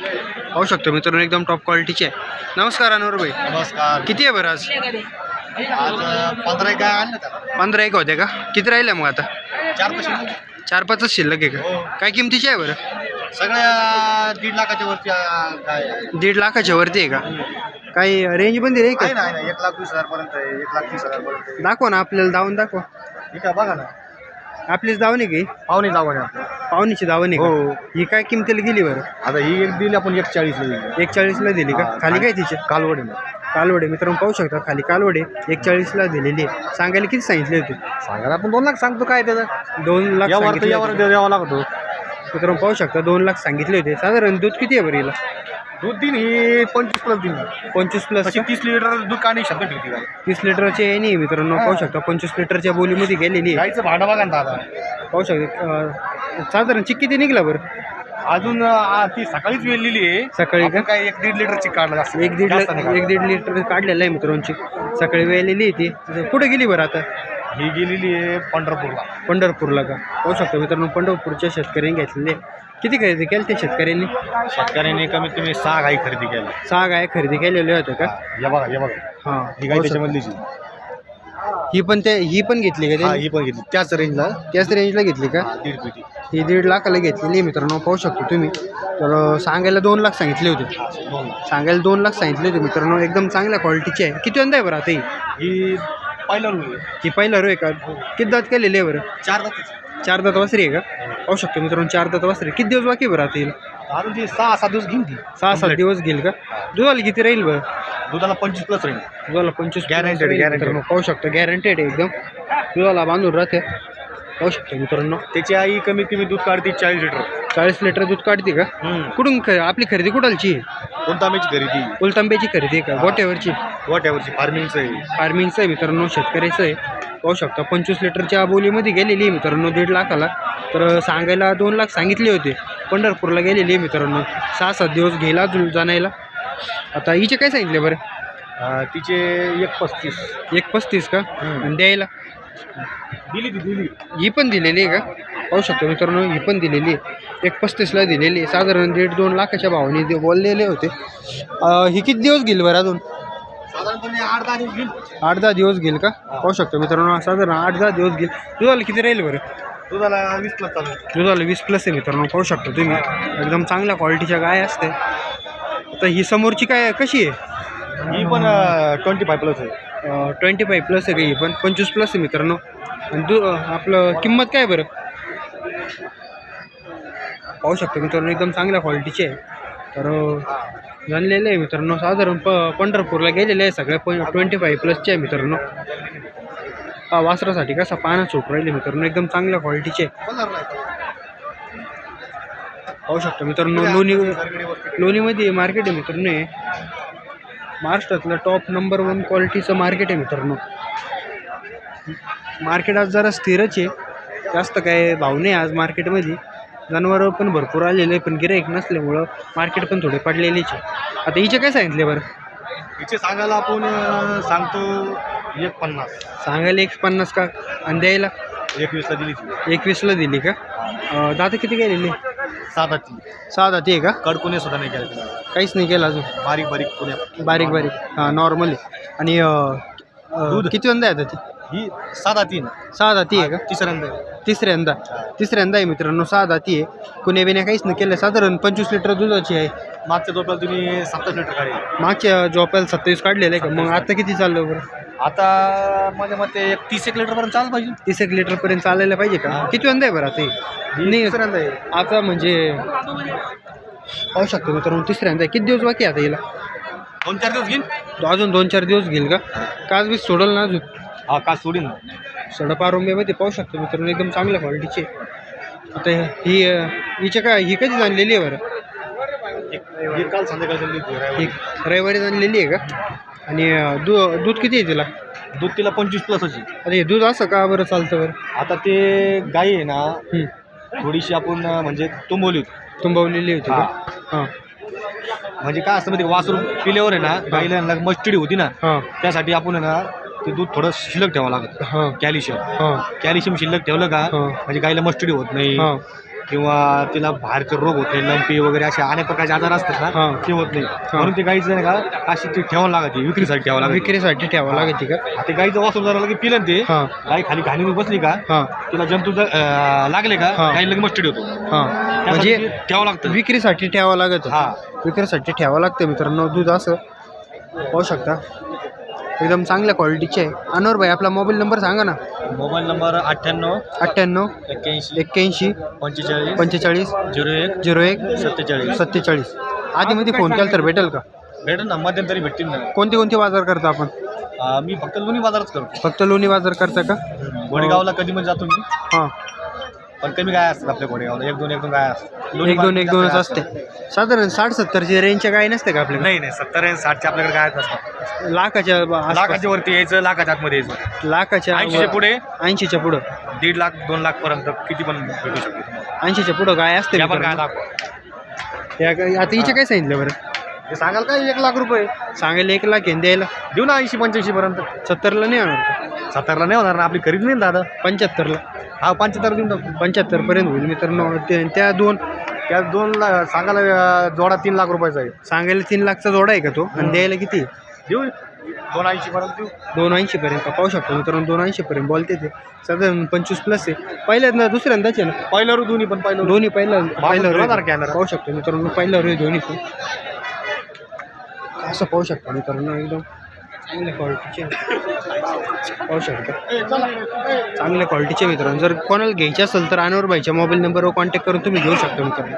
पाहू शकतो मित्रांनो एकदम टॉप क्वालिटीचे आहे नमस्कार अनवर भाई नमस्कार. किती आहे बरं आज? आज पंधरा आणलं पंधरा एक होते का? किती राहिल्या मग आता? चार पैसे चार पाचच शिल्लक आहे हो. का काय किमतीची आहे बरं? सगळ्या दीड लाखाच्या वरती आहे. दीड लाखाच्या वरती आहे का? काही रेंज पण दिली का? एक लाख वीस हजार पर्यंत आहे. एक लाख तीस हजार पर्यंत आहे. दाखवा ना आपल्याला दावून दाखवा. ठीक आहे बघा ना. आपलीच आहे की? पाहुणे आपलं. पाहुणीची आहे हो. का ही काय किमतीला गेली बरं? आता ही एक दिली आपण एक चाळीसला दिली. एक चाळीसला दिली का? हा, खाली काय तिचे? कालवडी. कालवडे. मित्रांनो पाहू शकता खाली कालवडे एक चाळीसला दिलेली आहे. सांगायला किती सांगितले होते? सांगा आपण दोन लाख सांगतो काय त्याचं. दोन लाख यावर तर सांगितले यावर होते. द्यावा लागतो. मित्रांनो पाहू शकता दोन लाख सांगितले होते. साधारण दूध किती आहे बरं हिला? दूध दिन ही पंचवीस प्लस दिन. पंचवीस प्लस तशी तीस लिटर दूध शब्द ठेवती गाय तीस लिटरचे आहे नाही मित्रांनो पाहू शकता पंचवीस लिटरच्या बोलीमध्ये गेलेली आहे. गायचं भाडं बघा ना दादा. पाहू शकता अं, साधारण चिक किती निघला बरं? अजून आ, ती सकाळीच वेळलेली आहे. सकाळी का? आपण काय एक दीड लिटरची काढला जास्त एक दीड जास्त नाही एक दीड लिटर काढलेलं आहे मित्रांची सकाळी वेळलेली आहे ती. कुठे गेली बरं आता. ही गेलेली आहे पंढरपूरला. पंढरपूरला का? पाहू शकता मित्रांनो पंढरपूरच्या शेतकऱ्यांनी घेतलेले. किती खरेदी केली त्या शेतकऱ्यांनी? शेतकऱ्यांनी कमीत कमी सहा गाई खरेदी केल्या. सहा गाय खरेदी केलेल्या होत्या का? हे बघा हे बघा. हां ही गाय त्याच्यामधलीच आहे. ही पण त्या ही पण घेतली का हा त्यांनी? ही पण घेतली. त्याच रेंजला त्याच रेंजला घेतली का? दीड पेटी. ही दीड लाखाला घेतलेली आहे मित्रांनो पाहू शकतो तुम्ही. तर अं, सांगायला दोन लाख सांगितले होते. दोन. सांगायला दोन लाख सांगितले होते मित्रांनो एकदम चांगल्या क्वालिटीची आहे. किती अंदा आहे बरं आता ही? ही पहिला आहे ही पहिला रो आहे का? किती दात केलेली आहे बरं? चार दात चार दात वासरी आहे का? पाहू शकतो मित्रांनो चार दात वासरी. किती दिवस बाकी बरं आता येईल अजून ती सहा सात दिवस घेईन ती. सहा सात दिवस घेईल का? दुधाला किती राहील बरं? दुधाला पंचवीस प्लस राहील. दुधाला पंचवीस Guaranteed, guaranteed. मित्रांनो पाहू शकतो गॅरंटेड आहे एकदम. दुधाला बांधून राहते. पाहू शकतो मित्रांनो. त्याची आई कमीत कमी दूध काढते चाळीस लिटर चाळीस लिटर दूध काढते का? कुठून ख आपली खरेदी कुठालची? आम्हीची खरेदी. उलतांब्याची खरेदी आहे का गोट्यावरची? वाट्यावरची फार्मिंगचं आहे. फार्मिंगचं आहे मित्रांनो शेतकऱ्याचं आहे. पाहू शकता पंचवीस लिटरच्या बोलीमध्ये गेलेली आहे मित्रांनो दीड लाखाला. तर सांगायला दोन लाख सांगितले होते. पंढरपूरला गेलेली आहे मित्रांनो. सहा सात दिवस घेला अजून जाणायला. आता हिचे काय सांगितले बरं? अं, तिचे एक पस्तीस. एक पस्तीस का. आणि द्यायला? दिली ती दिली. ही पण दिलेली आहे का? पाहू शकतो मित्रांनो ही पण दिलेली आहे. एक पस्तीसला दिलेली आहे. साधारण दीड दोन लाखाच्या भावाने ते बोललेले होते. ही किती दिवस घेईल बरं अजून? साधारणपणे आठ दहा दिवस घेईल का? पाहू शकतो मित्रांनो साधारण आठ दहा दिवस घेईल दुधाला किती राहील बरं? दुधाला वीस प्लस चालू आहे. दुधाला वीस प्लस आहे मित्रांनो पाहू शकतो तुम्ही. एकदम चांगल्या क्वालिटीच्या गाय असते. आता ही समोरची काय कशी आहे? ही पण ट्वेंटी फाय प्लस आहे. ट्वेंटी फाय प्लस आहे काही पण पंचवीस प्लस आहे मित्रांनो. आणि दु आपलं किंमत काय बरं? पाहू शकतो मित्रांनो एकदम चांगल्या क्वालिटीचे आहे. तर अं, जाणलेले आहे मित्रांनो साधारण प पंढरपूरला गेलेले आहे सगळ्या पण ट्वेंटी फाय प्लसचे आहे मित्रांनो. हा वासरासाठी कसा पानं सुट राहिले मित्रांनो एकदम चांगल्या क्वालिटीचे आहे. पाहू शकतो मित्रांनो लोणी लोणीमध्ये मार्केट आहे मित्रांनो महाराष्ट्रातलं टॉप नंबर वन क्वालिटीचं मार्केट आहे मित्रांनो. मार्केट आज जरा स्थिरच आहे. जास्त काय भाव नाही आज मार्केटमध्ये जनावरं पण भरपूर आलेले पण गिराईक नसल्यामुळं मार्केट पण थोडे पडलेलेच आहे. आता हिचे काय सांगितले बरं? हिचे सांगायला आपण सांगतो एक पन्नास सांगायला एक पन्नास का? आणि द्यायला? एकवीसला दिली. एकवीसला दिली का? दादा किती गेलेली? सात आठ ती सहा दाती आहे का? कडकुने सुद्धा नाही केलं काहीच नाही केलं अजून? बारीक बारीक कुण्या बारीक बारीक. हां नॉर्मली आणि अं, अं, दूध. किती वंदा आहे आता ती? ही सात आठ तीन. सहा दाती आहे का? तिसऱ्यांदा तिसऱ्यांदा. तिसऱ्यांदा आहे मित्रांनो सहा दाती आहे. कुण्या बिण्या काहीच नाही केलं साधारण पंचवीस लिटर दुधाची आहे. मागच्या झोपायला तुम्ही सत्तावीस लिटर काढेल. मागच्या जोपायला सत्तावीस काढलेलं आहे का? मग आता किती चाललं बरं? आता माझ्या मते एक तीस एक लिटर पर्यंत चाललं पाहिजे. तीस एक लिटरपर्यंत चालायला पाहिजे का? किती वंदा आहे बरं आता हे? नाही. तिसऱ्यांदा आहे. आता म्हणजे पाहू शकतो मित्रांनो तिसऱ्यांदा आहे. किती दिवस बाकी आहे आता हिला? दोन चार दिवस घेईन. अजून दोन चार दिवस घेईल का? काच बीस सोडल ना अजून. हा का सोडीन सडपारोंब्यामध्ये पाहू शकतो मित्रांनो एकदम चांगल्या क्वालिटीचे आता ही हिच्या काय ही कधी आणलेली आहे बरं? काल संध्याकाळी चालली होती ही रविवारी आणलेली आहे का? आणि दू दूध किती आहे तिला? दूध तिला पंचवीस प्लस होती आता हे दूध असं का बरं चालतं बरं? आता ते गाई आहे ना. थोडीशी आपण म्हणजे तुंबवली होती. तुंबवलेली होती हां. म्हणजे काय असतं माहिती का, वासरू पिल्यावर आहे ना गाईला मस्टडी होती ना त्यासाठी आपण ना ते दूध थोडं शिल्लक ठेवावं लागतं. कॅल्शियम. कॅल्शियम शिल्लक ठेवलं का. म्हणजे गाईला मस्टडी होत नाही. किंवा तिला बाहेरचे रोग होत नाही लंपी वगैरे असे अनेक प्रकारचे आजार असतात ना. ते होत नाही. म्हणून ते गाईचं नाही का अशी ती ठेवावं लागते विक्रीसाठी ठेवावं लागते विक्रीसाठी ठेवावं लागते का? ते गाईचं वासरू जरा लगे पिलं ते गाई खाली घाणी बसली का तिला जंतू लागले का. गाई लगे मस्टडी होतो. म्हणजे ठेवावं लागतं. विक्रीसाठी ठेवावं लागत. हा. विक्रीसाठी ठेवावं लागतं मित्रांनो दूध असं पाहू शकता. एकदम चांगल्या क्वालिटीचे आहे. अनवर भाई आपला मोबाईल नंबर सांगा ना. मोबाईल नंबर अठ्ठ्याण्णव अठ्ठ्याण्णव एक्क्याऐंशी एक्क्याऐंशी पंचेचाळीस पंचेचाळीस झिरो एक झिरो एक सत्तेचाळीस. सत्तेचाळीस. आधीमध्ये फोन केला तर भेटेल का? भेटेल ना मध्यंतरी भेटतील ना. कोणते कोणते बाजार करता आपण? मी फक्त लोणी बाजारच करतो. फक्त लोणी बाजार करता का? घोडेगावला कधी पण जातो मी. हां. पण कमी गाय असतात आपल्या घोडेगावला. एक दोन एक दोन गाय असतात. एक दोन एक दोनच असते. असतात. साधारण साठ सत्तरची रेंजच्या गाय नसते का आपल्याकडे? नाही नाही सत्तर आणि साठच्या आपल्याकडे गाय नसतात लाखाच्या आसपास. लाखाच्या वरती यायचं लाखाच्या आतमध्ये यायचं. लाखाच्या ऐंशीच्या पुढे? ऐंशीच्या पुढं. दीड लाख दोन लाख पर्यंत किती पण भेटू शकते तुम्हाला. ऐंशीच्या पुढं गाय असते या पण गाय मित्रांनो. दाखवा आता हिचे काय सांगितलं बरं? ते सांगाल काय एक लाख रुपये? सांगायला एक लाख आहे द्यायला. देऊ ना ऐंशी पंच्याऐंशी पर्यंत. सत्तरला नाही होणार? सत्तरला नाही होणार ना? आपली खरीद नाही दादा? पंच्याहत्तरला. हा पंच्याहत्तर देऊन टाकू. पंच्याहत्तर पर्यंत होईल मित्रांनो ते त्या दोन त्या दोन लाख सांगायला जोडा तीन लाख रुपयाचा आहे. सांगायला तीन लाखचा जोडा आहे का तो? आणि द्यायला किती? देऊ. दोन ऐंशी पर्यंत देऊ. दोन ऐंशी पर्यंत पाहू शकतो मित्रांनो दोन ऐंशी पर्यंत बोलते ते. साधारण पंचवीस प्लस आहे. पहिल्यांदा दुसऱ्यांदाच आहे ना पहिल्यावर दोन्ही पण पहिलं दोन्ही पहिला पहिल्यावर आहे. कॅमेरा. पाहू शकतो मित्रांनो पहिल्यावर दोन्ही पण. असं पाहू शकतो मित्रांनो एकदम चांगल्या क्वालिटीचे पाहू शकतो. चांगल्या क्वालिटीचे मित्रांनो. जर कोणाला घ्यायचे असेल तर अनवर भाईच्या मोबाईल नंबरवर कॉन्टॅक्ट करून तुम्ही घेऊ शकता मित्रांनो.